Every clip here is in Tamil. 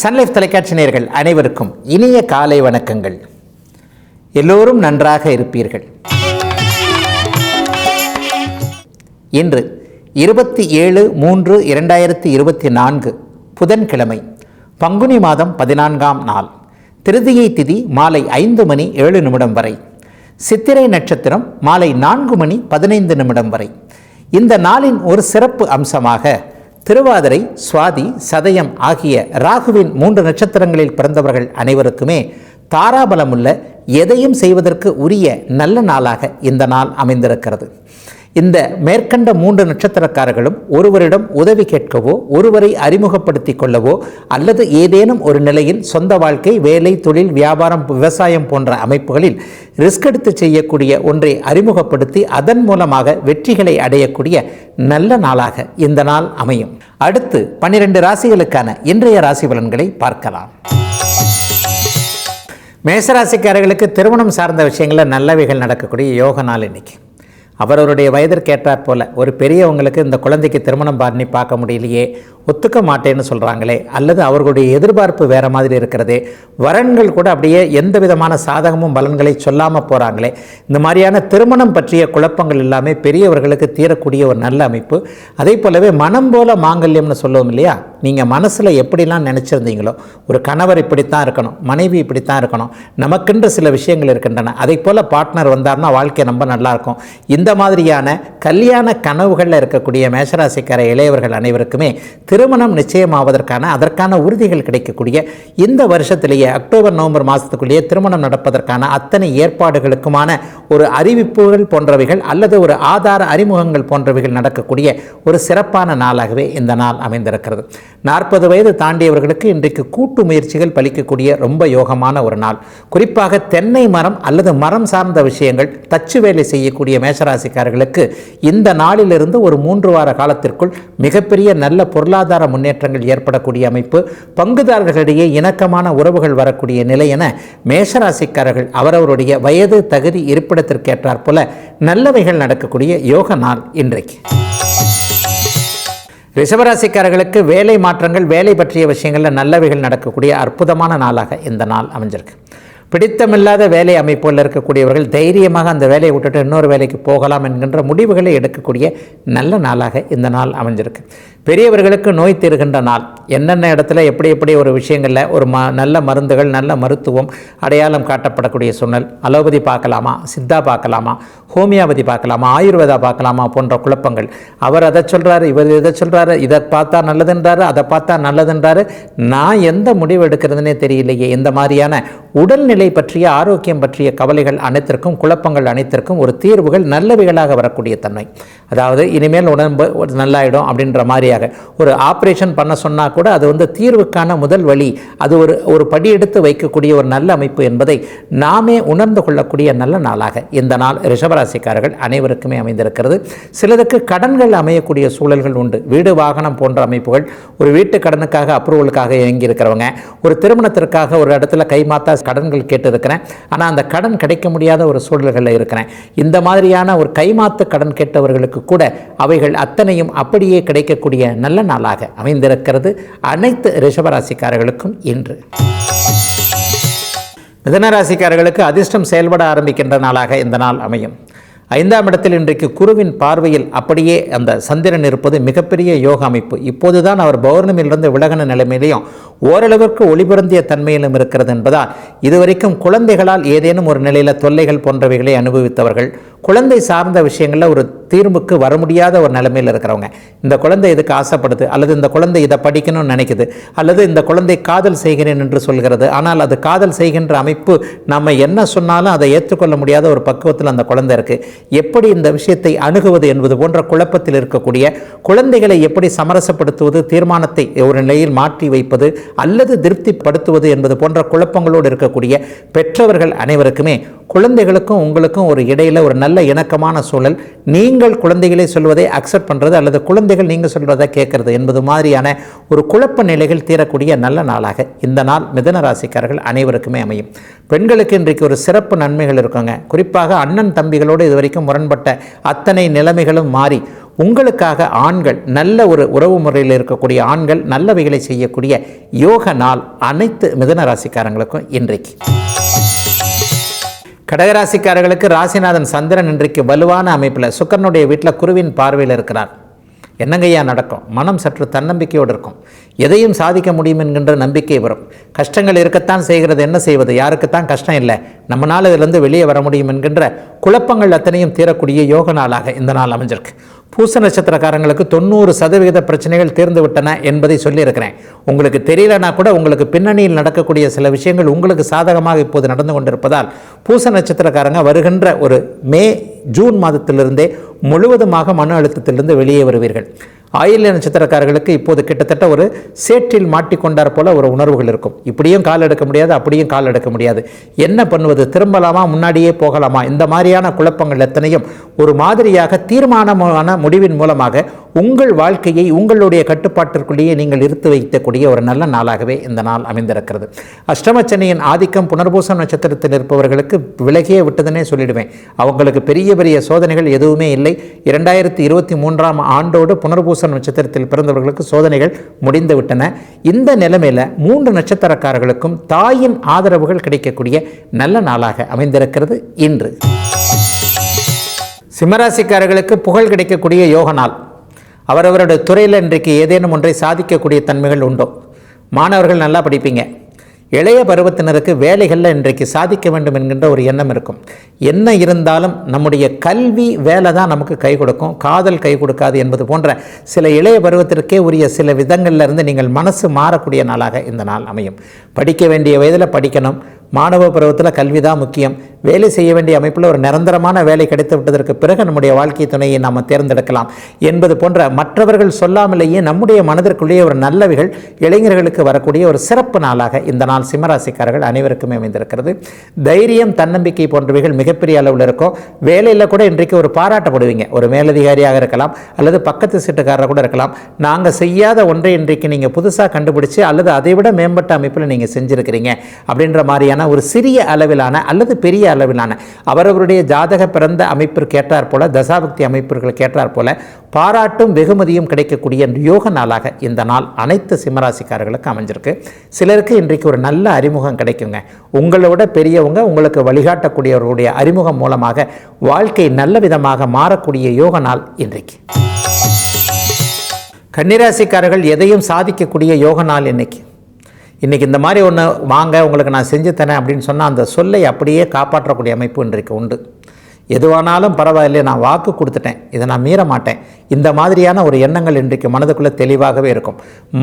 சன்லைஃப் தொலைக்காட்சி நேர்கள் அனைவருக்கும் இனிய காலை வணக்கங்கள். எல்லோரும் நன்றாக இருப்பீர்கள். இன்று இருபத்தி ஏழு மூன்று இரண்டாயிரத்தி இருபத்தி நான்கு புதன்கிழமை பங்குனி மாதம் பதினான்காம் நாள் திருதியை திதி மாலை ஐந்து மணி ஏழு நிமிடம் வரை சித்திரை நட்சத்திரம் மாலை நான்கு மணி பதினைந்து நிமிடம் வரை. இந்த நாளின் ஒரு சிறப்பு அம்சமாக திருவாதிரை சுவாதி சதயம் ஆகிய ராகுவின் மூன்று நட்சத்திரங்களில் பிறந்தவர்கள் அனைவருக்குமே தாராபலமுள்ள எதையும் செய்வதற்கு உரிய நல்ல நாளாக இந்த நாள் அமைந்திருக்கிறது. இந்த மேற்கண்ட மூன்று நட்சத்திரக்காரர்களும் ஒருவரிடம் உதவி கேட்கவோ ஒருவரை அறிமுகப்படுத்திக் கொள்ளவோ அல்லது ஏதேனும் ஒரு நிலையில் சொந்த வாழ்க்கை வேலை தொழில் வியாபாரம் விவசாயம் போன்ற அமைப்புகளில் ரிஸ்க் எடுத்து செய்யக்கூடிய ஒன்றை அறிமுகப்படுத்தி அதன் மூலமாக வெற்றிகளை அடையக்கூடிய நல்ல நாளாக இந்த நாள் அமையும். அடுத்து பன்னிரண்டு ராசிகளுக்கான இன்றைய ராசி பலன்களை பார்க்கலாம். மேசராசிக்காரர்களுக்கு திருமணம் சார்ந்த விஷயங்களில் நல்லவைகள் நடக்கக்கூடிய யோக நாள் இன்றைக்கி அவரவருடைய வயதிற்கேற்றாற் போல ஒரு பெரியவங்களுக்கு இந்த குழந்தைக்கு திருமணம் பண்ணி பார்க்க முடியலையே ஒத்துக்க மாட்டேன்னு சொல்கிறாங்களே அல்லது அவர்களுடைய எதிர்பார்ப்பு வேறு மாதிரி இருக்கிறதே வரன்கள் கூட அப்படியே எந்த விதமான சாதகமும் பலன்களை சொல்லாமல் போகிறாங்களே இந்த மாதிரியான திருமணம் பற்றிய குழப்பங்கள் எல்லாமே பெரியவர்களுக்கு தீரக்கூடிய ஒரு நல்ல அமைப்பு. அதே போலவே மனம் போல மாங்கல்யம்னு சொல்லுவோம் இல்லையா? நீங்கள் மனசில் எப்படிலாம் நினச்சிருந்தீங்களோ ஒரு கணவர் இப்படித்தான் இருக்கணும் மனைவி இப்படித்தான் இருக்கணும் நமக்கென்று சில விஷயங்கள் இருக்கின்றன. அதே போல் பார்ட்னர் வந்தார்னா வாழ்க்கை ரொம்ப நல்லாயிருக்கும் இந்த இந்த மாதிரியான கல்யாண கனவுகளில் இருக்கக்கூடிய மேஷராசிக்கார இளையவர்கள் அனைவருக்குமே திருமணம் நிச்சயமாவதற்கான அதற்கான உறுதிகள் கிடைக்கக்கூடிய இந்த வருஷத்திலேயே அக்டோபர் நவம்பர் மாதத்துக்குள்ளேயே திருமணம் நடப்பதற்கான அத்தனை ஏற்பாடுகளுக்குமான ஒரு அறிவிப்புகள் போன்றவைகள் அல்லது ஒரு ஆதார அறிமுகங்கள் போன்றவைகள் நடக்கக்கூடிய ஒரு சிறப்பான நாளாகவே இந்த நாள் அமைந்திருக்கிறது. நாற்பது வயது தாண்டியவர்களுக்கு இன்றைக்கு கூட்டு முயற்சிகள் பலிக்கக்கூடிய ரொம்ப யோகமான ஒரு நாள். குறிப்பாக தென்னை மரம் அல்லது மரம் சார்ந்த விஷயங்கள் தச்சு வேலை செய்யக்கூடிய ராசிக்காரர்களுக்கு இந்த நாளிலிருந்து ஒரு மூன்று வார காலத்திற்குள் மிகப்பெரிய நல்ல பொருளாதார முன்னேற்றங்கள் ஏற்படக்கூடிய அமைப்பு பங்குதாரர்களிடையே இணக்கமான உறவுகள் வரக்கூடிய நிலை என மேஷராசிக்காரர்கள் அவரவருடைய வயது தகுதி இருப்பிடத்திற்கேற்றாற் போல நல்லவைகள் நடக்கக்கூடிய யோக நாள் இன்றைக்கு. ரிஷபராசிக்காரர்களுக்கு வேலை மாற்றங்கள் வேலை பற்றிய விஷயங்களில் நல்லவைகள் நடக்கக்கூடிய அற்புதமான நாளாக இந்த நாள் அமைஞ்சிருக்கு. பிடித்தமில்லாத வேலை அமைப்புகளில் இருக்கக்கூடியவர்கள் தைரியமாக அந்த வேலையை விட்டுட்டு இன்னொரு வேலைக்கு போகலாம் என்கின்ற முடிவுகளை எடுக்கக்கூடிய நல்ல நாளாக இந்த நாள் அமைஞ்சிருக்கு. பெரியவர்களுக்கு நோய் தீர்கின்ற நாள். என்னென்ன இடத்துல எப்படி எப்படி ஒரு விஷயங்களில் ஒரு ம நல்ல மருந்துகள் நல்ல மருத்துவம் அடையாளம் காட்டப்படக்கூடிய சூழ்நிலை. அலோபதி பார்க்கலாமா? சித்தா பார்க்கலாமா? ஹோமியோபதி பார்க்கலாமா? ஆயுர்வேதா பார்க்கலாமா? போன்ற குழப்பங்கள். அவர் அதை சொல்கிறாரு இவர் இதை சொல்கிறாரு இதை பார்த்தா நல்லதுன்றாரு அதை பார்த்தா நல்லதுன்றாரு. நான் எந்த முடிவு எடுக்கிறதுனே தெரியலையே. இந்த மாதிரியான உடல்நிலை பற்றிய ஆரோக்கியம் பற்றிய கவலைகள் அனைத்திற்கும் குழப்பங்கள் அனைத்திற்கும் ஒரு தீர்வுகள் நல்லவைகளாக வரக்கூடிய தன்மை. அதாவது இனிமேல் உடம்பு நல்லாயிடும் அப்படின்ற மாதிரியாக. ஒரு ஆப்ரேஷன் பண்ண சொன்னால் கூட அது வந்து தீர்வுக்கான முதல் வழி. அது ஒரு ஒரு படி எடுத்து வைக்கக்கூடிய ஒரு நல்ல அமைப்பு என்பதை நாமே உணர்ந்து கொள்ளக்கூடிய நல்ல நாளாக இந்த நாள் ரிஷபராசிக்காரர்கள் அனைவருக்குமே அமைந்திருக்கிறது. சிலருக்கு கடன்கள் அமையக்கூடிய சூழல்கள் உண்டு. வீடு வாகனம் போன்ற அமைப்புகள். ஒரு வீட்டு கடனுக்காக அப்ரூவலுக்காக இயங்கி இருக்கிறவங்க ஒரு திருமணத்திற்காக ஒரு இடத்துல கைமாத்தா கடன்கள் கேட்டிருக்கிறேன். ஆனால் அந்த கடன் கிடைக்க முடியாத ஒரு சூழல்களில் இருக்கிறேன். இந்த மாதிரியான ஒரு கைமாத்து கடன் கேட்டவர்களுக்கு கூட அவைகள் அத்தனையும் அப்படியே கிடைக்கக்கூடிய நல்ல நாளாக அமைந்திருக்கிறது. அனைத்து ரிஷபராசிக்காரர்களுக்கும் இன்று. மிதனராசிக்காரர்களுக்கு அதிர்ஷ்டம் செயல்பட ஆரம்பிக்கின்ற நாளாக இந்த நாள் அமையும். ஐந்தாம் இடத்தில் இன்றைக்கு குருவின் பார்வையில் அப்படியே அந்த சந்திரன் இருப்பது மிகப்பெரிய யோக அமைப்பு. இப்போது தான் அவர் பௌர்ணமியிலிருந்து விலகின நிலைமையிலையும் ஓரளவிற்கு ஒளிபுரந்திய தன்மையிலும் இருக்கிறது என்பதால் இதுவரைக்கும் குழந்தைகளால் ஏதேனும் ஒரு நிலையில் தொல்லைகள் போன்றவைகளை அனுபவித்தவர்கள் குழந்தை சார்ந்த விஷயங்களில் ஒரு தீர்வுக்கு வர முடியாத ஒரு நிலைமையில் இருக்கிறவங்க. இந்த குழந்தை இதுக்கு ஆசைப்படுது? அல்லது இந்த குழந்தை இதை படிக்கணும்னு நினைக்குது? அல்லது இந்த குழந்தை காதல் செய்கிறேன் என்று சொல்கிறது. ஆனால் அது காதல் செய்கின்ற அமைப்பு நம்ம என்ன சொன்னாலும் அதை ஏற்றுக்கொள்ள முடியாத ஒரு பக்குவத்தில் அந்த குழந்தை இருக்குது எப்படி இந்த விஷயத்தை அணுகுவது என்பது போன்ற குழப்பத்தில் இருக்கக்கூடிய குழந்தைகளை எப்படி சமரசப்படுத்துவது தீர்மானத்தை ஒரு நிலையில் மாற்றி வைப்பது அல்லது திருப்திப்படுத்துவது என்பது போன்ற குழப்பங்களோடு இருக்கக்கூடிய பெற்றவர்கள் அனைவருக்குமே குழந்தைகளுக்கும் உங்களுக்கும் ஒரு இடையில் ஒரு நல்ல இணக்கமான சூழல். நீங்கள் குழந்தைகளை சொல்வதை அக்செப்ட் பண்ணுறது அல்லது குழந்தைகள் நீங்கள் சொல்வதை கேட்கறது என்பது மாதிரியான ஒரு குழப்ப நிலைகள் தீரக்கூடிய நல்ல நாளாக இந்த நாள் மிதன ராசிக்காரர்கள் அனைவருக்குமே அமையும். பெண்களுக்கு இன்றைக்கு ஒரு சிறப்பு நன்மைகள் இருக்குங்க. குறிப்பாக அண்ணன் தம்பிகளோடு வரைக்கும் முரண்பட்ட அத்தனை நிலைமைகளும் மாறி உங்களுக்காக ஆண்கள் நல்ல ஒரு உறவு முறையில் இருக்கக்கூடிய ஆண்கள் நல்லவைகளை செய்யக்கூடிய யோக நாள் அனைத்து மிதன ராசிக்காரங்களுக்கும் இன்றைக்கு. கடகராசிக்காரர்களுக்கு ராசிநாதன் சந்திரன் இன்றைக்கு வலுவான அமைப்பில் சுக்கரனுடைய வீட்டில் குருவின் பார்வையில் இருக்கிறார். என்னங்கய்யா நடக்கும்? மனம் சற்று தன்னம்பிக்கையோடு இருக்கும். எதையும் சாதிக்க முடியும் என்கின்ற நம்பிக்கை வரும். கஷ்டங்கள் இருக்கத்தான் செய்கிறது. என்ன செய்வது? யாருக்குத்தான் கஷ்டம் இல்லை. நம்மளால் இதிலிருந்து வெளியே வர முடியும் என்கின்ற குழப்பங்கள் அத்தனையும் தீரக்கூடிய யோக நாளாக இந்த நாள் அமைஞ்சிருக்கு. பூச நட்சத்திரக்காரங்களுக்கு தொண்ணூறு சதவிகித பிரச்சனைகள் தீர்ந்து விட்டன என்பதை சொல்லியிருக்கிறேன். உங்களுக்கு தெரியலனா கூட உங்களுக்கு பின்னணியில் நடக்கக்கூடிய சில விஷயங்கள் உங்களுக்கு சாதகமாக இப்போது நடந்து கொண்டிருப்பதால் பூச நட்சத்திரக்காரங்க வருகின்ற ஒரு மே ஜூன் மாதத்திலிருந்தே முழுவதுமாக மன அழுத்தத்திலிருந்து வெளியே வருவீர்கள். ஆயில்ய நட்சத்திரக்காரர்களுக்கு இப்போது கிட்டத்தட்ட ஒரு சேற்றில் மாட்டிக்கொண்டார் போல ஒரு உணர்வுகள் இருக்கும். இப்படியும் கால் எடுக்க முடியாது அப்படியும் கால் எடுக்க முடியாது. என்ன பண்ணுவது? திரும்பலாமா? முன்னாடியே போகலாமா? இந்த மாதிரியான குழப்பங்கள் எத்தனையும் ஒரு மாதிரியாக தீர்மானமான முடிவின் மூலமாக உங்கள் வாழ்க்கையை உங்களுடைய கட்டுப்பாட்டிற்குள்ளேயே நீங்கள் இருத்து வைக்கக்கூடிய ஒரு நல்ல நாளாகவே இந்த நாள் அமைந்திருக்கிறது. அஷ்டமச்சனியின் ஆதிக்கம் புனர்பூசம் நட்சத்திரத்தில் இருப்பவர்களுக்கு விலகியே விட்டதுன்னே சொல்லிடுவேன். அவங்களுக்கு பெரிய பெரிய சோதனைகள் எதுவுமே இல்லை. இரண்டாயிரத்தி இருபத்தி மூன்றாம் ஆண்டோடு புனர்பூச நட்சத்திரத்தில் பிறந்தவர்களுக்கு சோதனைகள் முடிந்துவிட்டன. இந்த நிலைமையில் மூன்று நட்சத்திரக்காரர்களுக்கும் தாயின் ஆதரவுகள் கிடைக்கக்கூடிய நல்ல நாளாக அமைந்திருக்கிறது இன்று. சிம்மராசிக்காரர்களுக்கு புகழ் கிடைக்கக்கூடிய யோக நாள். அவரவருடைய துறையில் இன்றைக்கு ஏதேனும் ஒன்றை சாதிக்கக்கூடிய தன்மைகள் உண்டோ? மாணவர்கள் நல்லா படிப்பீங்க. இளைய பருவத்தினருக்கு வேலைகளில் இன்றைக்கு சாதிக்க வேண்டும் என்கின்ற ஒரு எண்ணம் இருக்கும். என்ன இருந்தாலும் நம்முடைய கல்வி வேலை தான் நமக்கு கை கொடுக்கும். காதல் கை கொடுக்காது என்பது போன்ற சில இளைய பருவத்திற்கே உரிய சில விதங்களில் இருந்து நீங்கள் மனசு மாறக்கூடிய நாளாக இந்த நாள் அமையும். படிக்க வேண்டிய வயதில் படிக்கணும். மாணவ பருவத்தில் கல்வி தான் முக்கியம். வேலை செய்ய வேண்டிய அமைப்பில் ஒரு நிரந்தரமான வேலை கிடைத்து விட்டதற்கு பிறகு நம்முடைய வாழ்க்கை துணையை நாம் தேர்ந்தெடுக்கலாம். என்பது போன்ற மற்றவர்கள் சொல்லாமலேயே நம்முடைய மனதிற்குள்ளேயே ஒரு நல்லவைகள் இளைஞர்களுக்கு வரக்கூடிய ஒரு சிறப்பு நாளாக இந்த நாள் சிம்மராசிக்காரர்கள் அனைவருக்குமே அமைந்திருக்கிறது. தைரியம் தன்னம்பிக்கை போன்றவைகள் மிகப்பெரிய அளவில் இருக்கும். வேலையில் கூட இன்றைக்கு ஒரு பாராட்டப்படுவீங்க. ஒரு மேலதிகாரியாக இருக்கலாம் அல்லது பக்கத்து சீட்டுக்காரராக கூட இருக்கலாம். நாங்கள் செய்யாத ஒன்றை இன்றைக்கு நீங்கள் புதுசாக கண்டுபிடிச்சு அல்லது அதை விட மேம்பட்ட அமைப்பில் நீங்கள் செஞ்சுருக்கிறீங்க. அப்படின்ற மாதிரியான ஒரு சிறிய அளவிலான அல்லது பெரிய அளவிலான அவரவருடைய ஜாதக பிறந்த அமைப்பிற்கேற்றார் போல தசாபக்தி அமைப்பிற்கு கேட்டார் போல பாராட்டும் வெகுமதியும் கிடைக்கக்கூடிய யோக நாளாக இந்த நாள் அனைத்து சிம்மராசிக்காரர்களுக்கு அமைஞ்சிருக்கு. சிலருக்கு இன்றைக்கு ஒரு நல்ல அறிமுகம் கிடைக்குங்க. உங்களோட பெரியவங்க உங்களுக்கு வழிகாட்டக்கூடியவர்களுடைய அறிமுகம் மூலமாக வாழ்க்கை நல்ல விதமாக மாறக்கூடிய யோக நாள் இன்றைக்கு. கன்னிராசிக்காரர்கள் எதையும் சாதிக்கக்கூடிய யோக நாள் இன்னைக்கு? இன்றைக்கி இந்த மாதிரி ஒன்று வாங்க உங்களுக்கு நான் செஞ்சு தரேன் அப்படின்னு சொன்னால் அந்த சொல்லை அப்படியே காப்பாற்றக்கூடிய அமைப்பு இன்றைக்கு உண்டு. எதுவானாலும் பரவாயில்லையே நான் வாக்கு கொடுத்துட்டேன் இதை நான் மீற மாட்டேன். இந்த மாதிரியான ஒரு எண்ணங்கள் இன்றைக்கு மனதுக்குள்ளே தெளிவாகவே இருக்கும்.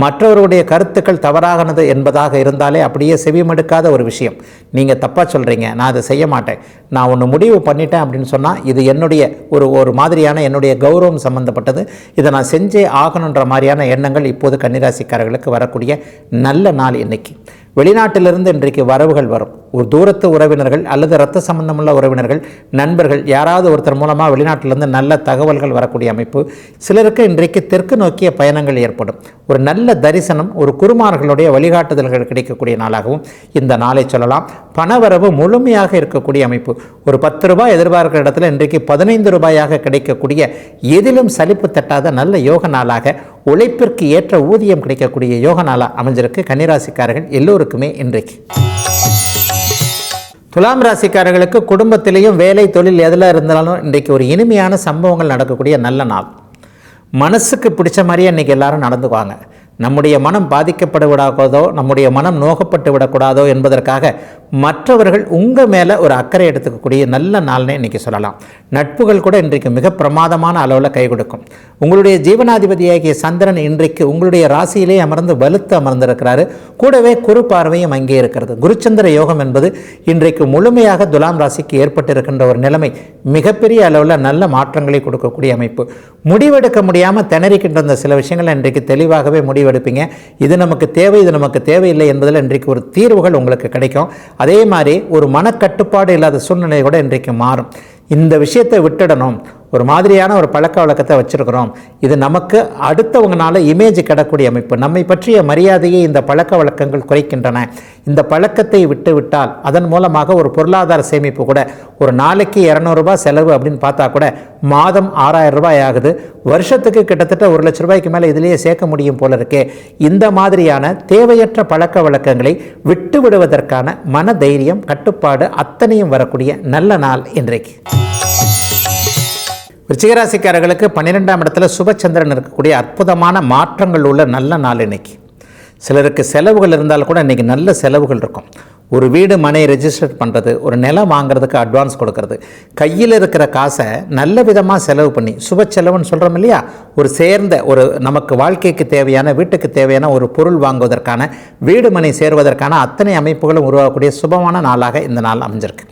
மற்றவருடைய கருத்துக்கள் தவறாகனது என்பதாக இருந்தாலே அப்படியே செவிமடுக்காத ஒரு விஷயம். நீங்கள் தப்பாக சொல்கிறீங்க நான் அதை செய்ய மாட்டேன். நான் ஒன்று முடிவு பண்ணிட்டேன் அப்படின்னு சொன்னால் இது என்னுடைய ஒரு ஒரு மாதிரியான என்னுடைய கௌரவம் சம்மந்தப்பட்டது இதை நான் செஞ்சே ஆகணுன்ற மாதிரியான எண்ணங்கள் இப்போது கன்னிராசிக்காரர்களுக்கு வரக்கூடிய நல்ல நாள் இன்றைக்கி வெளிநாட்டிலிருந்து இன்றைக்கு வரவுகள் வரும். ஒரு தூரத்து உறவினர்கள் அல்லது இரத்த சம்பந்தமுள்ள உறவினர்கள் நண்பர்கள் யாராவது ஒருத்தர் மூலமாக வெளிநாட்டிலிருந்து நல்ல தகவல்கள் வரக்கூடிய அமைப்பு. சிலருக்கு இன்றைக்கு தெற்கு நோக்கிய பயணங்கள் ஏற்படும். ஒரு நல்ல தரிசனம் ஒரு குருமார்களுடைய வழிகாட்டுதல்கள் கிடைக்கக்கூடிய நாளாகவும் இந்த நாளை சொல்லலாம். பணவரவு முழுமையாக இருக்கக்கூடிய அமைப்பு. ஒரு பத்து ரூபாய் எதிர்பார்க்கிற இடத்துல இன்றைக்கு பதினைந்து ரூபாயாக கிடைக்கக்கூடிய எதிலும் சலிப்பு தட்டாத நல்ல யோக நாளாக உழைப்பிற்கு ஏற்ற ஊதியம் கிடைக்கக்கூடிய யோக நாளாக அமைஞ்சிருக்கு. கன்னிராசிக்காரர்கள் எல்லோருக்குமே இன்றைக்கு. துலாம் ராசிக்காரர்களுக்கு குடும்பத்திலையும் வேலை தொழில் எதில் இருந்தாலும் இன்றைக்கு ஒரு இனிமையான சம்பவங்கள் நடக்கக்கூடிய நல்ல நாள். மனசுக்கு பிடிச்ச மாதிரியே இன்றைக்கி எல்லாரும் நடந்துக்குவாங்க. நம்முடைய மனம் பாதிக்கப்பட விடாதோ நம்முடைய மனம் நோகப்பட்டு விடக்கூடாதோ என்பதற்காக மற்றவர்கள் உங்கள் மேலே ஒரு அக்கறை எடுத்துக்கக்கூடிய நல்ல நாள்னே இன்றைக்கி சொல்லலாம். நட்புகள் கூட இன்றைக்கு மிக பிரமாதமான அளவில் கை கொடுக்கும். உங்களுடைய ஜீவனாதிபதியாகிய சந்திரன் இன்றைக்கு உங்களுடைய ராசியிலே அமர்ந்து வலுத்து அமர்ந்திருக்கிறாரு. கூடவே குறு பார்வையும் அங்கே இருக்கிறது. குருச்சந்திர யோகம் என்பது இன்றைக்கு முழுமையாக துலாம் ராசிக்கு ஏற்பட்டிருக்கின்ற ஒரு நிலைமை. மிகப்பெரிய அளவில் நல்ல மாற்றங்களை கொடுக்கக்கூடிய அமைப்பு. முடிவெடுக்க முடியாமல் திணறிக்கின்ற அந்த சில விஷயங்கள் இன்றைக்கு தெளிவாகவே முடிவெடுப்பீங்க. இது நமக்கு தேவை இது நமக்கு தேவையில்லை என்பதில் இன்றைக்கு ஒரு தீர்வுகள் உங்களுக்கு கிடைக்கும். அதே மாதிரி ஒரு மனக்கட்டுப்பாடு இல்லாத சூழ்நிலை கூட இன்றைக்கு மாறும். இந்த விஷயத்தை விட்டுடணும். ஒரு மாதிரியான ஒரு பழக்க வழக்கத்தை வச்சுருக்கிறோம். இது நமக்கு அடுத்தவங்கனால இமேஜ் கிடக்கூடிய அமைப்பு. நம்மை பற்றிய மரியாதையை இந்த பழக்க வழக்கங்கள் குறைக்கின்றன. இந்த பழக்கத்தை விட்டுவிட்டால் அதன் மூலமாக ஒரு பொருளாதார சேமிப்பு கூட ஒரு நாளைக்கு இரநூறுபா செலவு அப்படின்னு பார்த்தா கூட மாதம் ஆறாயிரம் ரூபாய் ஆகுது. வருஷத்துக்கு கிட்டத்தட்ட ஒரு லட்ச ரூபாய்க்கு மேலே இதிலேயே சேர்க்க முடியும் போல இருக்கே. இந்த மாதிரியான தேவையற்ற பழக்க வழக்கங்களை விட்டு விடுவதற்கான மன தைரியம் கட்டுப்பாடு அத்தனையும் வரக்கூடிய நல்ல நாள் இன்றைக்கு. ரிச்சிகராசிக்காரர்களுக்கு பன்னிரெண்டாம் இடத்துல சுபச்சந்திரன் இருக்கக்கூடிய அற்புதமான மாற்றங்கள் உள்ள நல்ல நாள் இன்னைக்கு. சிலருக்கு செலவுகள் இருந்தால் கூட இன்றைக்கி நல்ல செலவுகள் இருக்கும். ஒரு வீடு மனை ரெஜிஸ்டர் பண்ணுறது ஒரு நிலம் வாங்குறதுக்கு அட்வான்ஸ் கொடுக்கறது கையில் இருக்கிற காசை நல்ல விதமாக செலவு பண்ணி சுப செலவுன்னு சொல்கிறோம் இல்லையா? ஒரு சேர்ந்த ஒரு நமக்கு வாழ்க்கைக்கு தேவையான வீட்டுக்கு தேவையான ஒரு பொருள் வாங்குவதற்கான வீடு மனை சேருவதற்கான அத்தனை அமைப்புகளும் உருவாகக்கூடிய சுபமான நாளாக இந்த நாள் அமைஞ்சிருக்கு.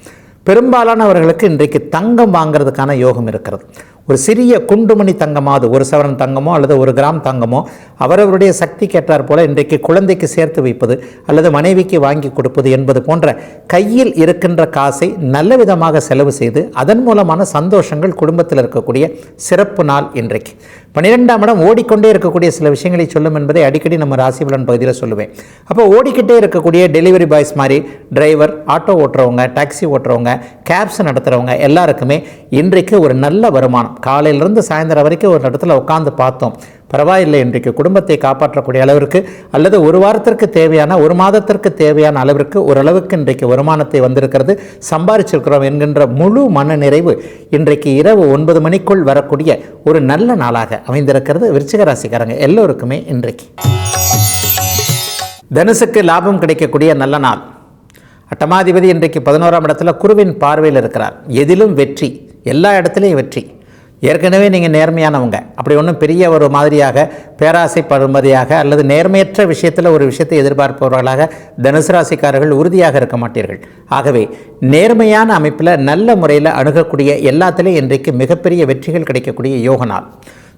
பெரும்பாலானவர்களுக்கு இன்றைக்கு தங்கம் வாங்குறதுக்கான யோகம் இருக்கிறது. ஒரு சிறிய குண்டுமணி தங்கமாவது ஒரு சவரன் தங்கமோ அல்லது ஒரு கிராம் தங்கமோ அவரவருடைய சக்தி கேட்டார் போல இன்றைக்கு குழந்தைக்கு சேர்த்து வைப்பது அல்லது மனைவிக்கு வாங்கி கொடுப்பது என்பது போன்ற கையில் இருக்கின்ற காசை நல்ல விதமாக செலவு செய்து அதன் மூலமான சந்தோஷங்கள் குடும்பத்தில் இருக்கக்கூடிய சிறப்பு நாள் இன்றைக்கு. பன்னிரெண்டாம் இடம் ஓடிக்கொண்டே இருக்கக்கூடிய சில விஷயங்களை சொல்லும் என்பதை அடிக்கடி நம்ம ராசிபலன் பகுதியில் சொல்லுவேன். அப்போ ஓடிக்கிட்டே இருக்கக்கூடிய டெலிவரி பாய்ஸ் மாதிரி டிரைவர் ஆட்டோ ஓட்டுறவங்க டாக்ஸி ஓட்டுறவங்க கேப்ஸ் நடத்துகிறவங்க எல்லாருக்குமே இன்றைக்கு ஒரு நல்ல வருமானம். காலையிலேருந்து சாயந்தரம் வரைக்கும் ஒரு இடத்துல உட்காந்து பார்த்தோம். பரவாயில்லை இன்றைக்கு குடும்பத்தை காப்பாற்றக்கூடிய அளவிற்கு அல்லது ஒரு வாரத்திற்கு தேவையான ஒரு மாதத்திற்கு தேவையான அளவிற்கு ஓரளவுக்கு இன்றைக்கு வருமானத்தை வந்திருக்கிறது. சம்பாரிச்சிருக்கிறோம் என்கின்ற முழு மன நிறைவு இன்றைக்கு இரவு ஒன்பது மணிக்குள் வரக்கூடிய ஒரு நல்ல நாளாக அமைந்திருக்கிறது. விருச்சிக ராசிக்காரங்க எல்லோருக்குமே இன்றைக்கு. தனுசுக்கு லாபம் கிடைக்கக்கூடிய நல்ல நாள். அட்டமாதிபதி இன்றைக்கு பதினோராம் இடத்துல குருவின் பார்வையில் இருக்கிறார். எதிலும் வெற்றி எல்லா இடத்துலையும் வெற்றி. ஏற்கனவே நீங்கள் நேர்மையானவங்க. அப்படி ஒன்றும் பெரிய ஒரு மாதிரியாக பேராசைப்படும்படியாக அல்லது நேர்மையற்ற விஷயத்தில் ஒரு விஷயத்தை எதிர்பார்ப்பவர்களாக தனுசு ராசிக்காரர்கள் உறுதியாக இருக்க மாட்டீர்கள். ஆகவே நேர்மையான அமைப்பில் நல்ல முறையில் அணுகக்கூடிய எல்லாத்துலேயும் இன்றைக்கு மிகப்பெரிய வெற்றிகள் கிடைக்கக்கூடிய யோக நாள்.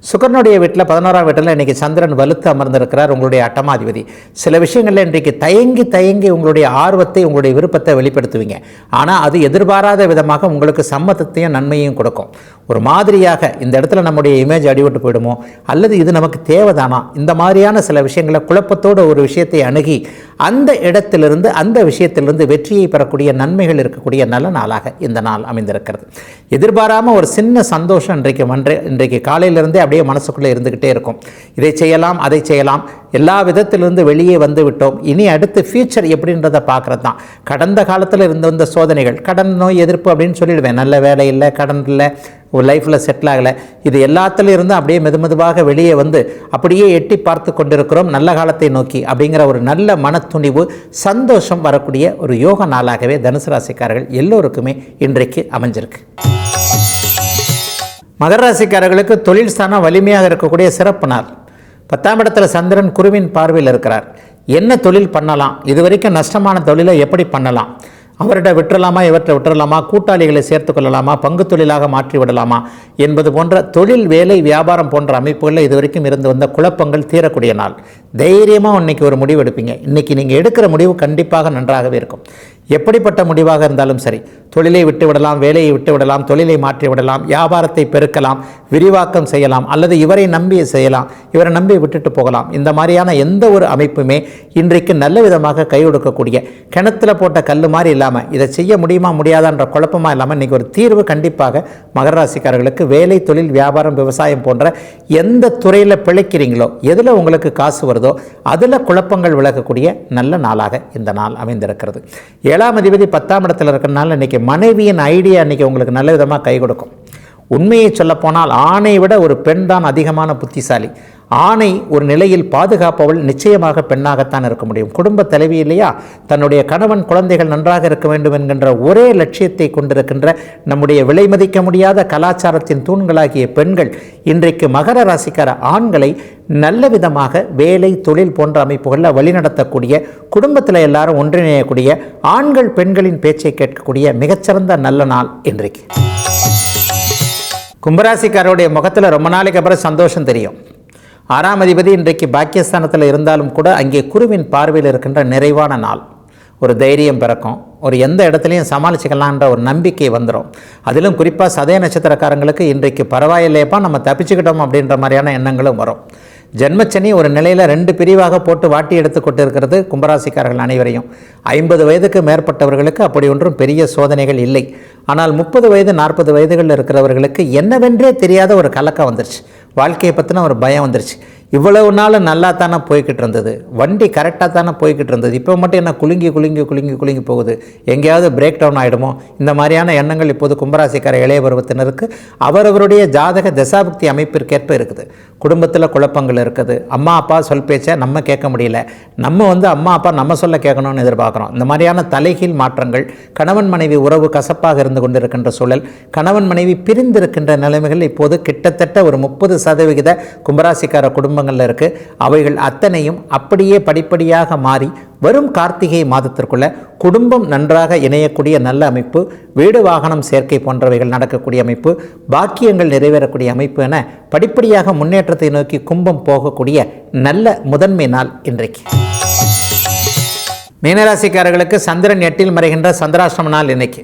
சுக்கரனுடைய வீட்டில் பதினோராம் வீட்டில் இன்றைக்கி சந்திரன் வலுத்து அமர்ந்திருக்கிறார் உங்களுடைய அட்டமாதிபதி. சில விஷயங்களில் இன்றைக்கு தயங்கி தயங்கி உங்களுடைய ஆர்வத்தை உங்களுடைய விருப்பத்தை வெளிப்படுத்துவீங்க. ஆனால் அது எதிர்பாராத விதமாக உங்களுக்கு சம்மதத்தையும் நன்மையும் கொடுக்கும். ஒரு மாதிரியாக இந்த இடத்துல நம்முடைய இமேஜ் அடிபட்டு போயிடுமோ? அல்லது இது நமக்கு தேவைதானா? இந்த மாதிரியான சில விஷயங்களை குழப்பத்தோடு ஒரு விஷயத்தை அணுகி அந்த இடத்திலிருந்து அந்த விஷயத்திலிருந்து வெற்றியை பெறக்கூடிய நன்மைகள் இருக்கக்கூடிய நல்ல நாளாக இந்த நாள் அமைந்திருக்கிறது. எதிர்பாராமல் ஒரு சின்ன சந்தோஷம் இன்றைக்கு மன்றே இன்றைக்கு காலையிலிருந்தே அப்படியே மனசுக்குள்ளே இருந்துக்கிட்டே இருக்கும். இதை செய்யலாம் அதை செய்யலாம். எல்லா விதத்திலிருந்து வெளியே வந்து விட்டோம். இனி அடுத்து ஃபியூச்சர் எப்படின்றத பார்க்குறது தான். கடந்த காலத்தில் இருந்த வந்த சோதனைகள் கடன் நோய் எதிர்ப்பு அப்படின்னு சொல்லிடுவேன். நல்ல வேலை இல்லை கடன் இல்லை ஒரு லைஃப்பில் செட்டில் ஆகலை. இது எல்லாத்துலேயும் இருந்து அப்படியே மெது மெதுவாக வெளியே வந்து அப்படியே எட்டி பார்த்து கொண்டிருக்கிறோம். நல்ல காலத்தை நோக்கி அப்படிங்கிற ஒரு நல்ல மனத்துணிவு சந்தோஷம் வரக்கூடிய ஒரு யோக நாளாகவே தனுசு ராசிக்காரர்கள் எல்லோருக்குமே இன்றைக்கு அமைஞ்சிருக்கு. மகர ராசிக்காரர்களுக்கு தொழில் ஸ்தானம் வலிமையாக இருக்கக்கூடிய சிறப்பு நாள். பத்தாம் இடத்துல சந்திரன் குருவின் பார்வையில் இருக்கிறார். என்ன தொழில் பண்ணலாம்? இது வரைக்கும் நஷ்டமான தொழிலை எப்படி பண்ணலாம்? அவர்கிட்ட விட்டுறலாமா இவற்றை விட்டுறலாமா கூட்டாளிகளை சேர்த்து கொள்ளலாமா பங்கு தொழிலாக மாற்றி விடலாமா என்பது போன்ற தொழில் வேலை வியாபாரம் போன்ற அமைப்புகளில் இதுவரைக்கும் இருந்து வந்த குழப்பங்கள் தீரக்கூடிய நாள். தைரியமாக இன்னைக்கு ஒரு முடிவு எடுப்பீங்க. இன்னைக்கு நீங்கள் எடுக்கிற முடிவு கண்டிப்பாக நன்றாகவே இருக்கும். எப்படிப்பட்ட முடிவாக இருந்தாலும் சரி தொழிலை விட்டு விடலாம் வேலையை விட்டு விடலாம் தொழிலை மாற்றி விடலாம் வியாபாரத்தை பெருக்கலாம் விரிவாக்கம் செய்யலாம் அல்லது இவரை நம்பி செய்யலாம் இவரை நம்பி விட்டுட்டு போகலாம். இந்த மாதிரியான எந்த ஒரு அமைப்புமே இன்றைக்கு நல்ல விதமாக கை கொடுக்கக்கூடிய கிணத்துல போட்ட கல் மாதிரி இல்லாமல் இதை செய்ய முடியுமா முடியாதான்ற குழப்பமாக இல்லாமல் இன்றைக்கி ஒரு தீர்வு கண்டிப்பாக மகர ராசிக்காரர்களுக்கு வேலை தொழில் வியாபாரம் விவசாயம் போன்ற எந்த துறையில் பிழைக்கிறீங்களோ எதில் உங்களுக்கு காசு வருது அதில் குழப்பங்கள் விலகக்கூடிய நல்ல நாளாக இந்த நாள் அமைந்திருக்கிறது. ஏழாம் அதிபதி பத்தாம் இடத்துல இருக்கிறனால இன்றைக்கி மனைவியின் ஐடியா இன்றைக்கி உங்களுக்கு நல்ல விதமாக கை கொடுக்கும். உண்மையை சொல்லப்போனால் ஆணை விட ஒரு பெண் தான் அதிகமான புத்திசாலி. ஆணை ஒரு நிலையில் பாதுகாப்பவள் நிச்சயமாக பெண்ணாகத்தான் இருக்க முடியும். குடும்ப தலைவி இல்லையா? தன்னுடைய கணவன் குழந்தைகள் நன்றாக இருக்க வேண்டும் என்கின்ற ஒரே லட்சியத்தை கொண்டிருக்கின்ற நம்முடைய விலை மதிக்க முடியாத கலாச்சாரத்தின் தூண்களாகிய பெண்கள் இன்றைக்கு மகர ராசிக்கார ஆண்களை நல்ல விதமாக வேலை தொழில் போன்ற அமைப்புகளில் வழிநடத்தக்கூடிய குடும்பத்தில் எல்லாரும் ஒன்றிணையக்கூடிய ஆண்கள் பெண்களின் பேச்சை கேட்கக்கூடிய மிகச்சிறந்த நல்ல நாள் இன்றைக்கு. கும்பராசிக்காரருடைய முகத்தில் ரொம்ப நாளைக்கு அப்புறம் சந்தோஷம் தெரியும். ஆறாம் அதிபதி இன்றைக்கு பாக்கியஸ்தானத்தில் இருந்தாலும் கூட அங்கே குருவின் பார்வையில் இருக்கின்ற நிறைவான நாள். ஒரு தைரியம் பிறக்கும். ஒரு எந்த இடத்துலையும் சமாளிச்சுக்கலான்ற ஒரு நம்பிக்கை வந்துடும் அதிலும் குறிப்பாக சதய நட்சத்திரக்காரங்களுக்கு இன்றைக்கு பரவாயில்லையப்பா நம்ம தப்பிச்சுக்கிட்டோம் அப்படின்ற மாதிரியான எண்ணங்களும் வரும். ஜென்மச்சனி ஒரு நிலையில் ரெண்டு பிரிவாக போட்டு வாட்டி எடுத்துக்கொண்டு இருக்கிறது கும்பராசிக்காரர்கள் அனைவரையும். ஐம்பது வயதுக்கு மேற்பட்டவர்களுக்கு அப்படி ஒன்றும் பெரிய சோதனைகள் இல்லை. ஆனால் முப்பது வயது நாற்பது வயதுகளில் இருக்கிறவர்களுக்கு என்னவென்றே தெரியாத ஒரு கலக்கம் வந்துருச்சு. வாழ்க்கையை பற்றின ஒரு பயம் வந்துருச்சு. இவ்வளவு நாள் நல்லா தானே போய்கிட்டு இருந்தது வண்டி கரெக்டாக தானே போய்கிட்டு இருந்தது இப்போ மட்டும் என்ன குலுங்கி குலுங்கி குலுங்கி குலுங்கி போகுது. எங்கேயாவது பிரேக் டவுன் ஆகிடுமோ இந்த மாதிரியான எண்ணங்கள் இப்போது கும்பராசிக்கார இளைய பருவத்தினருக்கு அவரவருடைய ஜாதக தசாபக்தி அமைப்பிற்கேற்ப இருக்குது. குடும்பத்தில் குழப்பங்கள் இருக்குது. அம்மா அப்பா சொல் பேச்சை நம்ம கேட்க முடியல. நம்ம வந்து அம்மா அப்பா நம்ம சொல்ல கேட்கணும்னு எதிர்பார்க்குறோம். இந்த மாதிரியான தலைகீழ் மாற்றங்கள் கணவன் மனைவி உறவு கசப்பாக இருந்து கொண்டிருக்கின்ற சூழல் கணவன் மனைவி பிரிந்திருக்கின்ற நிலைமைகள் இப்போது கிட்டத்தட்ட ஒரு முப்பது சதவிகித கும்பராசிக்கார குடும்பங்களில் இருக்குது அவைகள் அத்தனையும் அப்படியே படிப்படியாக மாறி வரும் கார்த்திகை மாதத்திற்குள்ள குடும்பம் நன்றாக இணையக்கூடிய நல்ல அமைப்பு வீடு வாகனம் சேர்க்கை போன்றவைகள் நடக்கக்கூடிய அமைப்பு பாக்கியங்கள் நிறைவேறக்கூடிய அமைப்பு என படிப்படியாக முன்னேற்றத்தை நோக்கி கும்பம் போகக்கூடிய நல்ல முதன்மை நாள் இன்றைக்கு. மீனராசிக்காரர்களுக்கு சந்திரன் எட்டில் மறைகின்ற சந்திராசிரம நாள் இன்னைக்கு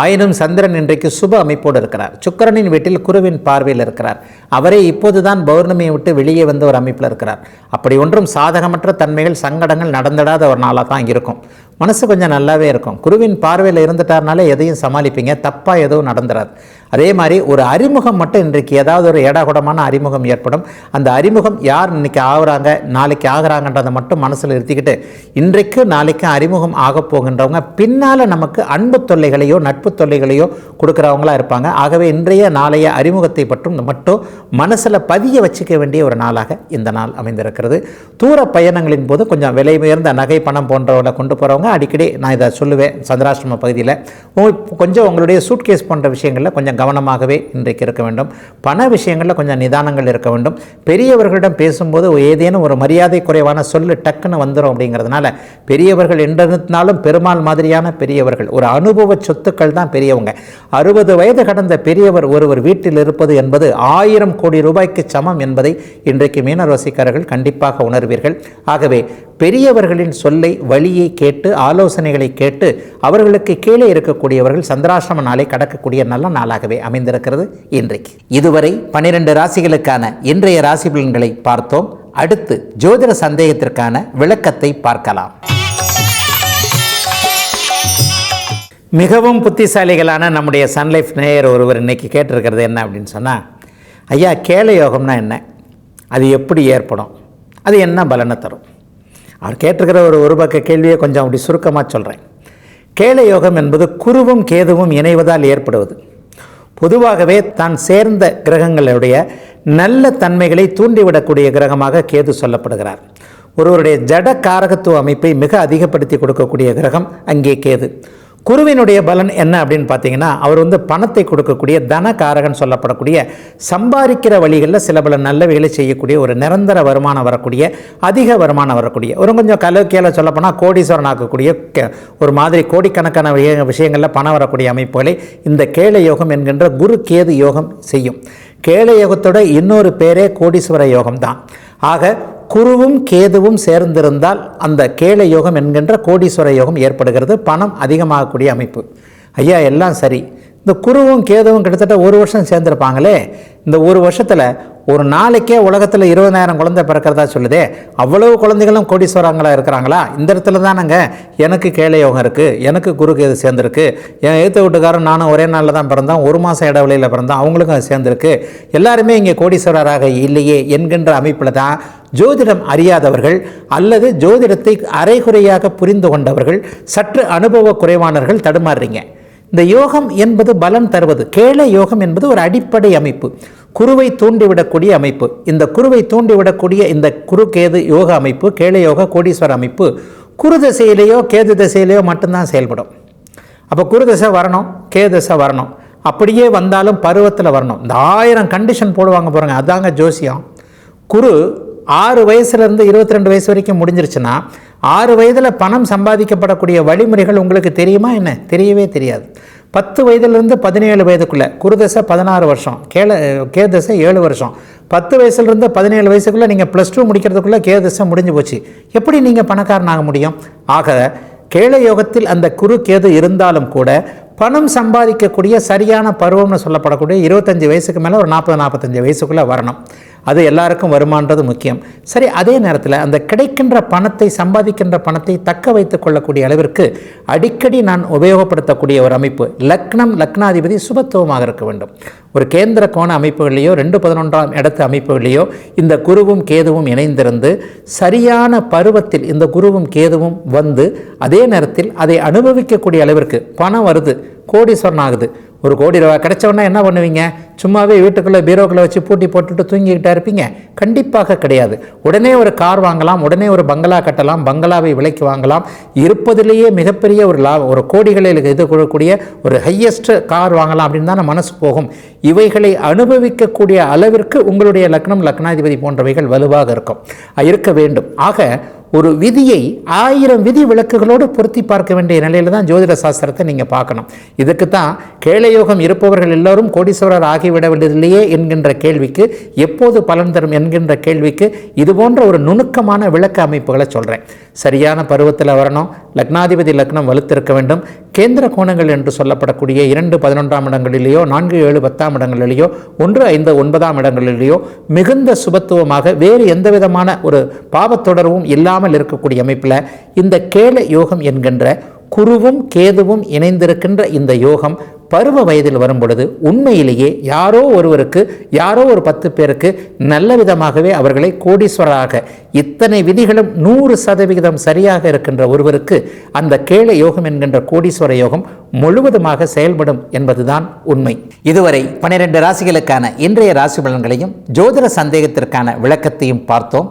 ஆயினும் சந்திரன் இன்றைக்கு சுப அமைப்போடு இருக்கிறார். சுக்கிரனின் வீட்டில் குருவின் பார்வையில் இருக்கிறார். அவரே இப்போதுதான் பௌர்ணமியை விட்டு வெளியே வந்த ஒரு அமைப்பில் இருக்கிறார். அப்படி ஒன்றும் சாதகமற்ற தன்மைகள் சங்கடங்கள் நடந்துடாத ஒரு நாளாக தான் இருக்கும். மனசு கொஞ்சம் நல்லாவே இருக்கும். குருவின் பார்வையில் இருந்துட்டார்னாலே எதையும் சமாளிப்பீங்க. தப்பாக எதுவும் நடந்துடாது அதே மாதிரி ஒரு அறிமுகம் மட்டும் இன்றைக்கு ஏதாவது ஒரு ஏடாகுடமான அறிமுகம் ஏற்படும். அந்த அறிமுகம் யார் இன்னைக்கு ஆகுறாங்க நாளைக்கு ஆகுறாங்கன்றதை மட்டும் மனசில் நிறுத்திக்கிட்டு இன்றைக்கு நாளைக்கு அறிமுகம் ஆக போகின்றவங்க பின்னால் நமக்கு அன்பு தொல்லைகளையோ நட்பு தொல்லைகளையோ கொடுக்குறவங்களா இருப்பாங்க. ஆகவே இன்றைய நாளைய அறிமுகத்தை பற்றும் மட்டும் மனசில் பதிய வச்சுக்க வேண்டிய ஒரு நாளாக இந்த நாள் அமைந்திருக்கிறது. தூர பயணங்களின் போது கொஞ்சம் விலை உயர்ந்த நகை பணம் போன்றவங்களை கொண்டு போகிறவங்க அடிக்கடி நான் இதை சொல்லுவேன் சந்திராஷ்டிரம பகுதியில். கொஞ்சம் உங்களுடைய சூட்கேஸ் போன்ற விஷயங்களில் கொஞ்சம் கவனமாகவே இன்றைக்கு இருக்க வேண்டும். பண விஷயங்களில் கொஞ்சம் நிதானங்கள் இருக்க வேண்டும். பெரியவர்களிடம் பேசும்போது ஏதேனும் ஒரு மரியாதை குறைவான சொல்லு டக்குன்னு வந்துடும் அப்படிங்கிறதுனால பெரியவர்கள் என்றிருந்தாலும் பெருமாள் மாதிரியான பெரியவர்கள் ஒரு அனுபவ சொத்துக்கள் தான் பெரியவங்க. அறுபது வயது கடந்த பெரியவர் ஒருவர் வீட்டில் இருப்பது என்பது ஆயிரம் கோடி ரூபாய்க்கு சமம் என்பதை இன்றைக்கு மீனராசிக்காரர்கள் கண்டிப்பாக உணர்வீர்கள். ஆகவே பெரியவர்களின் சொல்லை வழியை கேட்டு ஆலோசனைகளை கேட்டு அவர்களுக்கு கீழே இருக்கக்கூடியவர்கள் சந்திராசிரம நாளை கடக்கக்கூடிய நல்ல நாளாகவே அமைந்திருக்கிறது இன்றைக்கு. இதுவரை பனிரெண்டு ராசிகளுக்கான இன்றைய ராசி பலன்களை பார்த்தோம். அடுத்து ஜோதிட சந்தேகத்திற்கான விளக்கத்தை பார்க்கலாம். மிகவும் புத்திசாலிகளான நம்முடைய சன்லைஃப் நேயர் ஒருவர் இன்னைக்கு கேட்டிருக்கிறது என்ன அப்படின்னு சொன்னால் ஐயா கேள யோகம்னா என்ன? அது எப்படி ஏற்படும்? அது என்ன பலனை தரும்? அவர் கேட்டிருக்கிற ஒரு ஒரு பக்க கேள்வியை கொஞ்சம் அப்படி சுருக்கமாக சொல்கிறேன் கேள யோகம் என்பது குருவும் கேதுவும் இணைவதால் ஏற்படுவது. பொதுவாகவே தான் சேர்ந்த கிரகங்களுடைய நல்ல தன்மைகளை தூண்டிவிடக்கூடிய கிரகமாக கேது சொல்லப்படுகிறார். ஒருவருடைய ஜட காரகத்துவ அமைப்பை மிக அதிகப்படுத்தி கொடுக்கக்கூடிய கிரகம் அங்கே கேது. குருவினுடைய பலன் என்ன அப்படின்னு பார்த்தீங்கன்னா அவர் வந்து பணத்தை கொடுக்கக்கூடிய தன காரகன் சொல்லப்படக்கூடிய சம்பாதிக்கிற வழிகளில் சில பல நல்லவைகளை செய்யக்கூடிய ஒரு நிரந்தர வருமானம் வரக்கூடிய அதிக வருமானம் வரக்கூடிய ஒரு கொஞ்சம் கலோக்கியில் சொல்லப்போனால் கோடீஸ்வரன் ஆக்கக்கூடிய ஒரு மாதிரி கோடிக்கணக்கான விஷயங்களில் பணம் வரக்கூடிய அமைப்புகளை இந்த கேள யோகம் என்கின்ற குரு கேது யோகம் செய்யும். கேள யோகத்தோட இன்னொரு பேரே கோடீஸ்வர யோகம் தான் ஆக குருவும் கேதுவும் சேர்ந்திருந்தால் அந்த கேள யோகம் என்கின்ற கோடீஸ்வர யோகம் ஏற்படுகிறது. பணம் அதிகமாகக்கூடிய அமைப்பு. ஐயா எல்லாம் சரி. இந்த குருவும் கேதுவும் கிட்டத்தட்ட ஒரு வருஷம் சேர்ந்துருப்பாங்களே. இந்த ஒரு வருஷத்தில் ஒரு நாளைக்கே உலகத்தில் இருபதாயிரம் குழந்தை பிறக்கிறதா சொல்லுதே. அவ்வளவு குழந்தைகளும் கோடீஸ்வரங்களாக இருக்கிறாங்களா? இந்த இடத்துல தானங்க. எனக்கு கேளையோகம் இருக்குது எனக்கு குரு கேது சேர்ந்துருக்கு. என் எழுத்து வீட்டுக்காரன் நானும் ஒரே நாளில் தான் பிறந்தோம். ஒரு மாதம் இடைவெளியில் பிறந்தோம். அவங்களுக்கும் அது சேர்ந்துருக்கு. எல்லாருமே இங்கே கோடீஸ்வரராக இல்லையே என்கின்ற அமைப்பில் தான் ஜோதிடம் அறியாதவர்கள் அல்லது ஜோதிடத்தை அரைகுறையாக புரிந்து கொண்டவர்கள் சற்று அனுபவ குறைவானவர்கள் தடுமாறுறீங்க. இந்த யோகம் என்பது பலன் தருவது கேள யோகம் என்பது ஒரு அடிப்படை அமைப்பு குருவை தூண்டிவிடக்கூடிய அமைப்பு. இந்த குருவை தூண்டிவிடக்கூடிய இந்த குரு கேது யோக அமைப்பு கேள யோக கோடீஸ்வர அமைப்பு குரு திசையிலேயோ கேது திசையிலேயோ மட்டும்தான் செயல்படும். அப்போ குரு தசை வரணும் கே தசை வரணும். அப்படியே வந்தாலும் பருவத்தில் வரணும். இந்த ஆயிரம் கண்டிஷன் போடுவாங்க பாருங்க அதாங்க ஜோசியம். குரு ஆறு வயசுலேருந்து இருபத்தி ரெண்டு வயசு வரைக்கும் முடிஞ்சிருச்சுன்னா ஆறு வயதில் பணம் சம்பாதிக்கப்படக்கூடிய வழிமுறைகள் உங்களுக்கு தெரியுமா என்ன? தெரியவே தெரியாது. பத்து வயதுலேருந்து பதினேழு வயதுக்குள்ளே குருதசை பதினாறு வருஷம் கேள கேதசை ஏழு வருஷம். பத்து வயசுலேருந்து பதினேழு வயசுக்குள்ளே நீங்கள் ப்ளஸ் டூ முடிக்கிறதுக்குள்ளே கேதசை முடிஞ்சு போச்சு. எப்படி நீங்கள் பணக்காரனாக முடியும்? ஆக கேள யோகத்தில் அந்த குரு கேது இருந்தாலும் கூட பணம் சம்பாதிக்கக்கூடிய சரியான பருவம்னு சொல்லப்படக்கூடிய இருபத்தஞ்சி வயசுக்கு மேலே ஒரு நாற்பது நாற்பத்தஞ்சு வயசுக்குள்ளே வரணும். அது எல்லாருக்கும் வருமானது முக்கியம். சரி அதே நேரத்தில் அந்த கிடைக்கின்ற பணத்தை சம்பாதிக்கின்ற பணத்தை தக்க வைத்துக் கொள்ளக்கூடிய அளவிற்கு அடிக்கடி நான் உபயோகப்படுத்தக்கூடிய ஒரு அமைப்பு லக்னம் லக்னாதிபதி சுபத்துவமாக இருக்க வேண்டும். ஒரு கேந்திர கோண அமைப்புகளிலேயோ ரெண்டு பதினொன்றாம் இடத்து அமைப்புகளிலேயோ இந்த குருவும் கேதுவும் இணைந்திருந்து சரியான பருவத்தில் இந்த குருவும் கேதுவும் வந்து அதே நேரத்தில் அதை அனுபவிக்கக்கூடிய அளவிற்கு பணம் வருது கோடீஸ்வரன் ஆகுது. ஒரு கோடி ரூபாய் கிடைச்சவொன்னே என்ன பண்ணுவீங்க? சும்மாவே வீட்டுக்குள்ளே பீரோக்குள்ளே வச்சு பூட்டி போட்டுட்டு தூங்கிக்கிட்டா இருப்பீங்க. கண்டிப்பாக கிடையாது. உடனே ஒரு கார் வாங்கலாம் உடனே ஒரு பங்களா கட்டலாம் பங்களாவை விலைக்கு வாங்கலாம். இருப்பதிலேயே மிகப்பெரிய ஒரு லா ஒரு கோடிகளில் இது கொடுக்கக்கூடிய ஒரு ஹையஸ்ட் கார் வாங்கலாம் அப்படின்னு தான் மனசு போகும். இவைகளை அனுபவிக்கக்கூடிய அளவிற்கு உங்களுடைய லக்னம் லக்னாதிபதி போன்றவைகள் வலுவாக இருக்கும். இருக்க வேண்டும். ஆக ஒரு விதியை ஆயிரம் விதி விளக்குகளோடு பொருத்தி பார்க்க வேண்டிய நிலையில் தான் ஜோதிட சாஸ்திரத்தை நீங்கள் பார்க்கணும். இதுக்கு தான் கேளயோகம் இருப்பவர்கள் எல்லோரும் கோடீஸ்வரர் ஆகிவிட வேண்டியதில்லையே என்கின்ற கேள்விக்கு எப்போது பலன் தரும் என்கின்ற கேள்விக்கு இது போன்ற ஒரு நுணுக்கமான விளக்க அமைப்புகளை சொல்கிறேன் சரியான பருவத்தில் வரணும். லக்னாதிபதி லக்னம் வலுத்திருக்க வேண்டும். கேந்திர கோணங்கள் என்று சொல்லப்படக்கூடிய இரண்டு பதினொன்றாம் இடங்களிலேயோ நான்கு ஏழு பத்தாம் இடங்களிலேயோ ஒன்று ஐந்து ஒன்பதாம் இடங்களிலேயோ மிகுந்த சுபத்துவமாக வேறு எந்த விதமான ஒரு பாவத்தொடர்வும் இல்லாமல் இருக்கக்கூடிய அமைப்பில் இந்த கேள யோகம் என்கின்ற குருவும் கேதுவும் இணைந்திருக்கின்ற இந்த யோகம் பருவ வயதில் வரும் பொழுது உண்மையிலேயே யாரோ ஒருவருக்கு யாரோ ஒரு பத்து பேருக்கு நல்ல விதமாகவே அவர்களை கோடீஸ்வரராக இத்தனை விதிகளும் நூறு சதவிகிதம் சரியாக இருக்கின்ற ஒருவருக்கு அந்த கேள யோகம் என்கின்ற கோடீஸ்வர யோகம் முழுவதுமாக செயல்படும் என்பதுதான் உண்மை. இதுவரை பனிரெண்டு ராசிகளுக்கான இன்றைய ராசி பலன்களையும் ஜோதிட சந்தேகத்திற்கான விளக்கத்தையும் பார்த்தோம்.